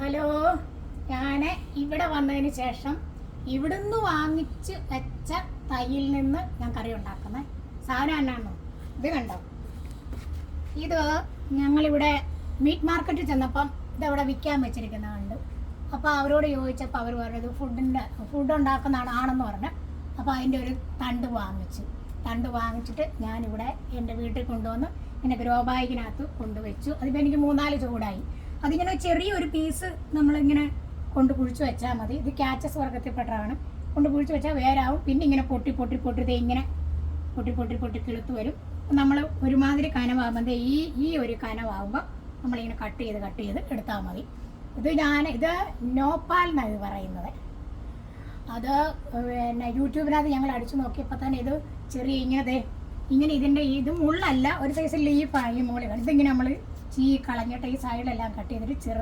Hello ഞാൻ ഇവിടെ വന്നതിന് ശേഷം ഇവിടുന്ന് വാങ്ങിച്ച് വെച്ച തൈയിൽ നിന്ന് ഞാൻ കറി ഉണ്ടാക്കുന്നത് സാധനം എന്നാണോ ഇത് കണ്ടോ? ഇത് ഞങ്ങളിവിടെ മീറ്റ് മാർക്കറ്റിൽ ചെന്നപ്പം ഇതവിടെ വിൽക്കാൻ വെച്ചിരിക്കുന്നതുണ്ട് അപ്പോൾ അവരോട് ചോദിച്ചപ്പോൾ അവർ പറഞ്ഞത് ഫുഡിന്റെ ഫുഡ് ഉണ്ടാക്കുന്നതാണ് ആണെന്ന് പറഞ്ഞു. അപ്പോൾ അതിന്റെ ഒരു തണ്ട് വാങ്ങിച്ചു. തണ്ട് വാങ്ങിച്ചിട്ട് ഞാനിവിടെ എന്റെ വീട്ടിൽ കൊണ്ടുവന്ന് എന്റെ ഗ്രോ ബാഗിനകത്ത് കൊണ്ടുവച്ചു. അതിപ്പോൾ എനിക്ക് മൂന്നാൽ ചൂടായി. അതിങ്ങനെ ചെറിയൊരു പീസ് നമ്മളിങ്ങനെ കൊണ്ട് കുഴിച്ച് വെച്ചാൽ മതി. ഇത് ക്യാച്ചസ് വർഗത്തിൽപ്പെട്ടതാണ് കൊണ്ട് കുഴിച്ച് വെച്ചാൽ വേരാവും. പിന്നെ ഇങ്ങനെ പൊട്ടി പൊട്ടി പൊട്ടി ഇങ്ങനെ പൊട്ടി പൊട്ടി പൊട്ടി കിളുത്ത് വരും. നമ്മൾ ഒരുമാതിരി കനവാകുമ്പോൾ ഈ ഈ ഒരു കനവാകുമ്പോൾ നമ്മളിങ്ങനെ കട്ട് ചെയ്ത് കട്ട് ചെയ്ത് എടുത്താൽ മതി. ഇത് ഞാൻ ഇത് നോപ്പാൽ എന്നാണ് ഇത് പറയുന്നത്. അത് പിന്നെ യൂട്യൂബിനകത്ത് ഞങ്ങൾ അടിച്ചു നോക്കിയപ്പോൾ തന്നെ ഇത് ചെറിയ ഇങ്ങനെ ഇങ്ങനെ ഇതിന്റെ ഇത് മുള്ളല്ല. ഒരു സൈസ് ലീഫായി മുകളിൽ ഇതിങ്ങനെ നമ്മൾ ചീ കളഞ്ഞിട്ട് ഈ സൈഡെല്ലാം കട്ട് ചെയ്തിട്ട് ചെറു